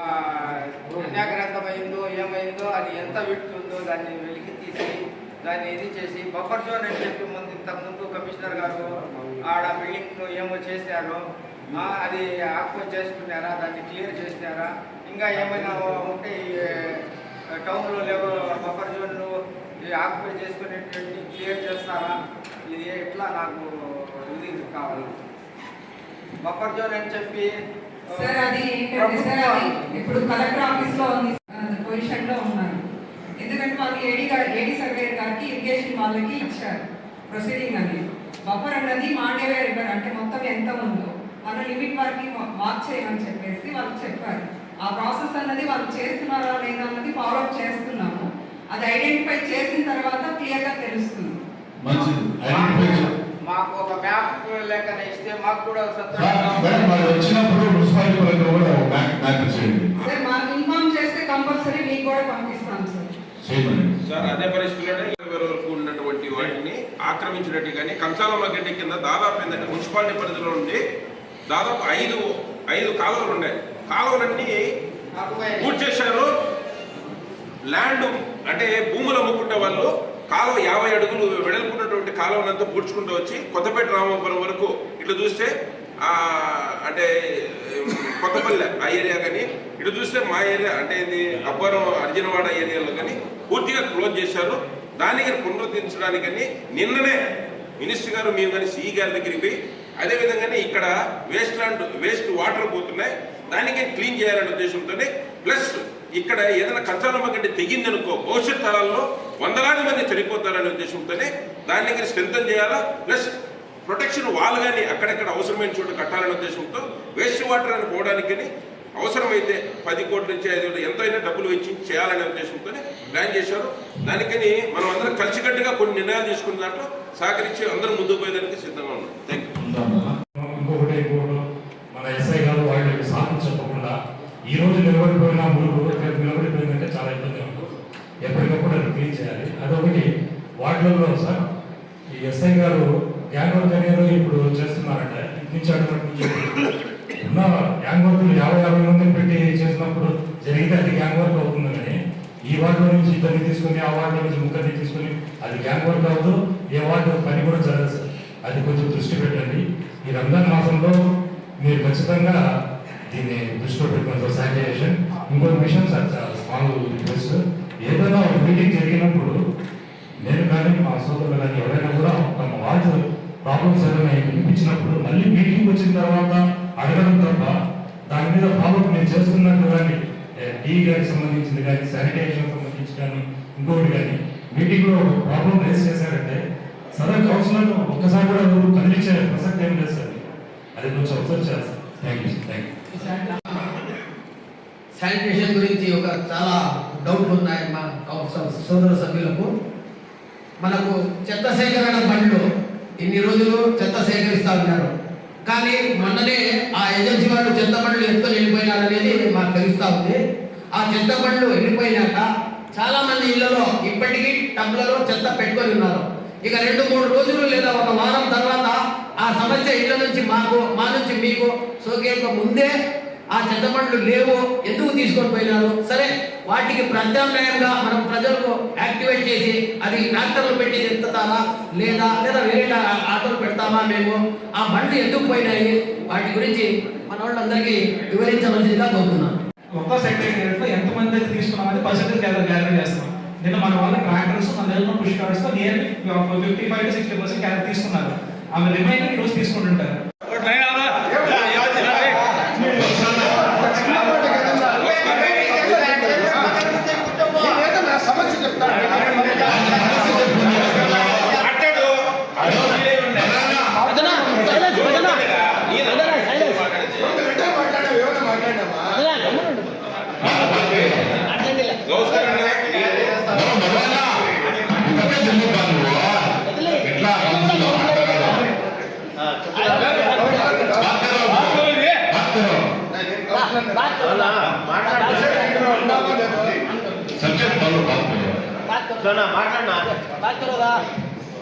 ఆ, అన్యాగ్రంథమైందో ఏమైందో అది ఎంత విడుతుందో దాన్ని వెలికి తీసి దాన్ని ఇది చేసి బఫర్ జోన్ అని చెప్పి ముందు ఇంతకుముందు కమిషనర్ గారు ఆడ బిల్డింగ్ ఏమో చేశారు అది ఆక్యుపై చేసుకున్నారా దాన్ని క్లియర్ చేసినారా ఇంకా ఏమైనా ఉంటే ఈ, టౌన్లో లేవో బఫర్ జోన్ను ఈ ఆక్యుపై చేసుకునేటువంటి క్లియర్ చేస్తారా ఇది ఎట్లా నాకు ఇది కావాలి. బఫర్ జోన్ అని చెప్పి సార్ అది ఏంటంటే సార్ అది ఇప్పుడు కలెక్టర్ ఆఫీస్లో ఉంది. పొజిషన్లో ఉన్నారు. ఎందుకంటే వాళ్ళు ఏడీ గారు ఏడీ సర్వేయర్ గారికి ఇరిగేషన్ వాళ్ళకి ఇచ్చారు ప్రొసీడింగ్ అది. బఫర్ అన్నది మాండేవే రివర్ అంటే మొత్తం ఎంత ఉందో. మన లిమిట్ వరకు మార్క్ చేయమని చెప్పేసి వాళ్ళు చెప్పారు. ఆ ప్రాసెస్ అన్నది వాళ్ళు చేస్తున్నారా లేదా అన్నది ఫాలో అప్ చేస్తున్నాము. అది ఐడెంటిఫై చేసిన తర్వాత క్లియర్గా తెలుస్తుంది. మంచిది. ఐడెంటిఫై మాకు ఒక మ్యాప్ లెక్కన ఇస్తే మాకు కూడా సంతోషంగా మరి వచ్చినప్పుడు మున్సిపాలిటీ పరంగా కూడా ఒక బ్యాంక్ బ్యాంక్ చేయండి. సార్ మాకు ఇన్ఫార్మ్ చేస్తే కంపల్సరీ మీకు కూడా పంపిస్తాం సార్. సార్ అదే పరిస్థితుల్లోనే ఇరవై వరకు ఉన్నటువంటి వాటిని ఆక్రమించినట్టు కానీ కంచాలమ్మ గడ్డి కింద దాదాపు ఏంటంటే మున్సిపాలిటీ పరిధిలో ఉండి దాదాపు ఐదు ఐదు కాలువలు ఉన్నాయి. కాలువలన్నీ పూర్తి చేశారు. ల్యాండ్ అంటే భూములు అమ్ముకుంటే వాళ్ళు కాలువ యాభై అడుగులు వెడల్పున్నటువంటి కాలువనంతా పూడ్చుకుంటూ వచ్చి కొత్తపేట రామాపురం వరకు ఇటు చూస్తే ఆ, అంటే కొత్తపల్లె ఆ ఏరియా కానీ ఇటు చూస్తే మా ఏరియా అంటే ఇది అబ్బారం అర్జునవాడ ఏరియాలో కానీ పూర్తిగా క్లోజ్ చేశారు. దానికి పునరుద్ధరించడానికని నిన్ననే మినిస్టర్ గారు మేము కానీ సిఈ గారి దగ్గరికి పోయి అదే విధంగానే ఇక్కడ వేస్ట్ ల్యాండ్ వేస్ట్ వాటర్ పోతున్నాయి. దానికి క్లీన్ చేయాలనే ఉద్దేశంతోనే ప్లస్ ఇక్కడ ఏదైనా కంచాలమ్మ గడ్డి తెగిందనుకో భవిష్యత్ తరాల్లో వందలాది మంది చనిపోతారనే ఉద్దేశంతోనే దగ్గర స్ట్రెంథన్ చేయాలా? ప్లస్ ప్రొటెక్షన్ వాల్ కానీ అక్కడక్కడ అవసరమైన చోట కట్టాలనే ఉద్దేశంతో వేస్ట్ వాటర్ అని పోవడానికి అవసరమైతే పది కోట్ల నుంచి ఐదు కోట్లు ఎంతైనా డబ్బులు వెచ్చి చేయాలనే ఉద్దేశంతోనే ప్లాన్ చేశారు. దానికని మనం అందరం కలిసికట్టుగా కొన్ని నిర్ణయాలు తీసుకున్న దాంట్లో సహకరించి అందరం ముందుకు పోయేదానికి సిద్ధంగా ఉన్నాం. థ్యాంక్ యూ ఉందామా? ఇంకొకటి ఇంకొకటి మన ఎస్ఐ గారు వాళ్ళకి సాకు చెప్పకుండా ఈ రోజు నిలబడిపోయిన మురుగు రేపు నిలబడిపోయిందంటే చాలా ఇబ్బంది ఉంటుంది ఎప్పటికప్పుడు అది క్లీన్ చేయాలి. అదొకటి. వార్డులలో సార్ ఈ ఎస్ఐ గారు గ్యాంగ్ వర్క్ అనేది ఇప్పుడు చేస్తున్నారంట. ఇటు నుంచి నుంచి ఉన్న గ్యాంగ్ వర్క్లు యాభై యాభై మందిని పెట్టి చేసినప్పుడు జరిగితే అది గ్యాంగ్ వర్క్ అవుతుందని ఈ వార్డులో నుంచి ఇద్దరిని తీసుకొని ఆ వార్డులో నుంచి ముగ్గురిని తీసుకొని అది గ్యాంగ్ వర్క్ అవ్వదు. ఏ వార్డు పని కూడా జరగదు అది కొంచెం దృష్టి పెట్టండి. ఈ రంజాన్ మాసంలో మీరు ఖచ్చితంగా దీన్ని దృష్టిలో పెట్టుకుని శానిటైజేషన్ ఇంకొక విషయం సార్ చాలా స్మాల్ రిక్వెస్ట్ ఏదైనా ఒక మీటింగ్ జరిగినప్పుడు నేను కానీ మా సోదరులు కానీ ఎవరైనా కూడా తమ వార్డు ప్రాబ్లమ్స్ ఏమైనా వినిపించినప్పుడు మళ్ళీ మీటింగ్ వచ్చిన తర్వాత అడగడం తప్ప దాని మీద ఫాలో నేను చేస్తున్నట్టు కానీ టీ గారికి సంబంధించింది కానీ శానిటైజేషన్ సంబంధించి కానీ ఇంకొకటి కానీ మీటింగ్లో ఒక ప్రాబ్లం రేస్ చేశారంటే సదర్ కౌన్సిలర్ ఒక్కసారి కూడా కదిలించే ప్రసక్తి ఏం లేదు సార్. అది కొంచెం అబ్జర్వ్ చేయాలి thank you thank you sanitation గురించి ఒక చాలా డౌట్లు ఉన్నాయి మా కౌన్సిల్ సోదర సభ్యులకు. మనకు చెత్త సేకరణ బండ్లు ఇన్ని రోజులు చెత్త సేకరిస్తూ ఉన్నారు. కానీ మొన్ననే ఆ ఏజెన్సీ వాళ్ళు చెత్త బండ్లు ఎత్తుకొని వెళ్ళిపోయినారు అనేది మాకు తెలుస్తూ ఉంది. ఆ చెత్త బండ్లు వెళ్ళిపోయినాక చాలా మంది ఇళ్ళలో ఇప్పటికీ టబ్లలో చెత్త పెట్టుకొని ఉన్నారు. ఇక రెండు మూడు రోజులు లేదా ఒక వారం తర్వాత ఆ సమస్య ఇళ్ళ నుంచి మాకు మా నుంచి మీకు సోకేక ముందే ఆ చెత్త బండ్లు లేవు. ఎందుకు తీసుకొని పోయినారు? సరే వాటికి ప్రత్యామ్నాయంగా మనం ప్రజలకు యాక్టివేట్ చేసి అది ట్రాక్టర్లు పెట్టి ఎత్తుతారా లేదా లేదా వేరే ఆటోలు పెడతామా మేము? ఆ బండ్లు ఎందుకు పోయినాయి? వాటి గురించి మన వాళ్ళందరికీ వివరించవలసిందిగా కోరుతున్నాం ఒక్క సెక్రటేరియట్ ఎంతమంది ఎంత మంది అయితే తీసుకున్నాం పర్సెంటేజ్ గ్యాదర్ గ్యాదర్ చేస్తాం నిన్న మన వాళ్ళ ట్రాక్టర్స్ మన దగ్గర push cards nearly fifty five to sixty percent gather తీసుకున్నారు. ఆమె రిమైనింగ్ రోజు తీసుకుంటుంటారు.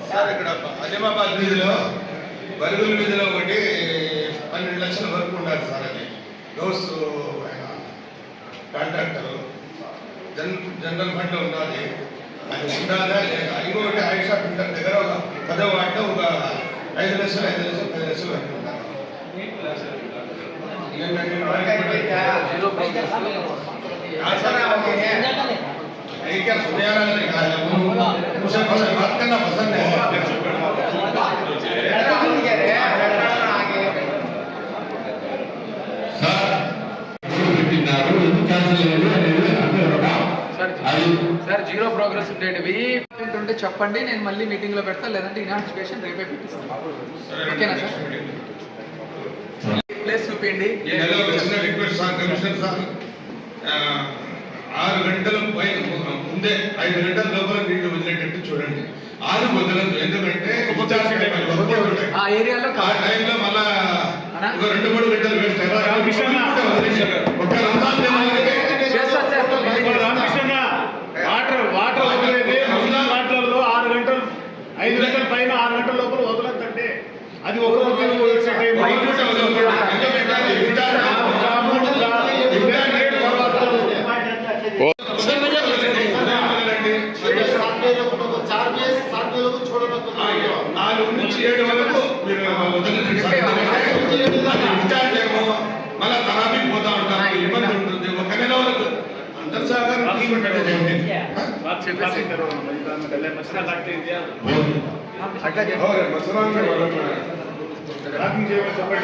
సార్ ఇక్కడ అజమాబాద్ వీధిలో బరుగుల వీధిలో ఒకటి పన్నెండు లక్షల వరకు ఉండాలి సార్ అది. డోస్ ఆయన కాంట్రాక్టర్ జన్ జనరల్ ఫండ్ ఉండాలి. అది ఉండాలా లేదా? ఇంకొకటి ఆయుషా ఫిల్టర్ దగ్గర ఒక పదో వాట ఒక ఐదు లక్షలు ఐదు లక్షలు పది లక్షలు పెట్టుకుంటారు मुझे पसंद बात करना पसंद है సార్ ఎవరు పెట్టినారు ఎందుకు క్యాన్సిల్ అయ్యారు అనేది అందరూ ఒక అది సార్ జీరో ప్రోగ్రెస్ ఉండేటివి ఉంటే చెప్పండి నేను మళ్ళీ మీటింగ్ లో పెడతా లేదంటే ఇనాటిఫికేషన్ రేపే పెట్టిస్తాను ఓకేనా సార్ చెప్పిండి రిక్వెస్ట్ సార్ కమిషనర్ సార్. ఆరు గంటల పైన ముందే ఐదు గంటల లోపల నీళ్ళు వదిలేటట్టు చూడండి. ఆరు వదలదు. ఎందుకంటే ఆ ఏరియాలో ఆ టైంలో మళ్ళా ఒక రెండు మూడు గంటలు వేస్ట్. వాటర్ వాటర్ వదిలేదు. వాటర్లో ఆరు గంటలు ఐదు గంటల పైన ఆరు గంటల లోపల వదలద్దంటే అది ఒక అందరి సహకారం తీసుకుంటే చేయండి. అవును, మసలాంగ్ వాళ్ళకు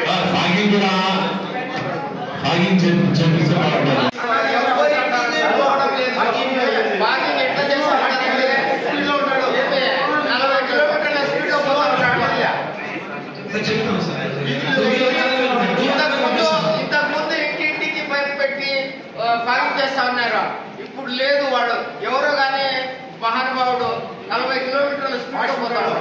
ఆ, సాగింగ్ కూడా సాగింగ్ చెప్పి ఉన్నారు ఇప్పుడు లేదు వాడు. ఎవరో కానీ మహానుభావుడు నలభై కిలోమీటర్ల స్పీడ్లో పోతాడు.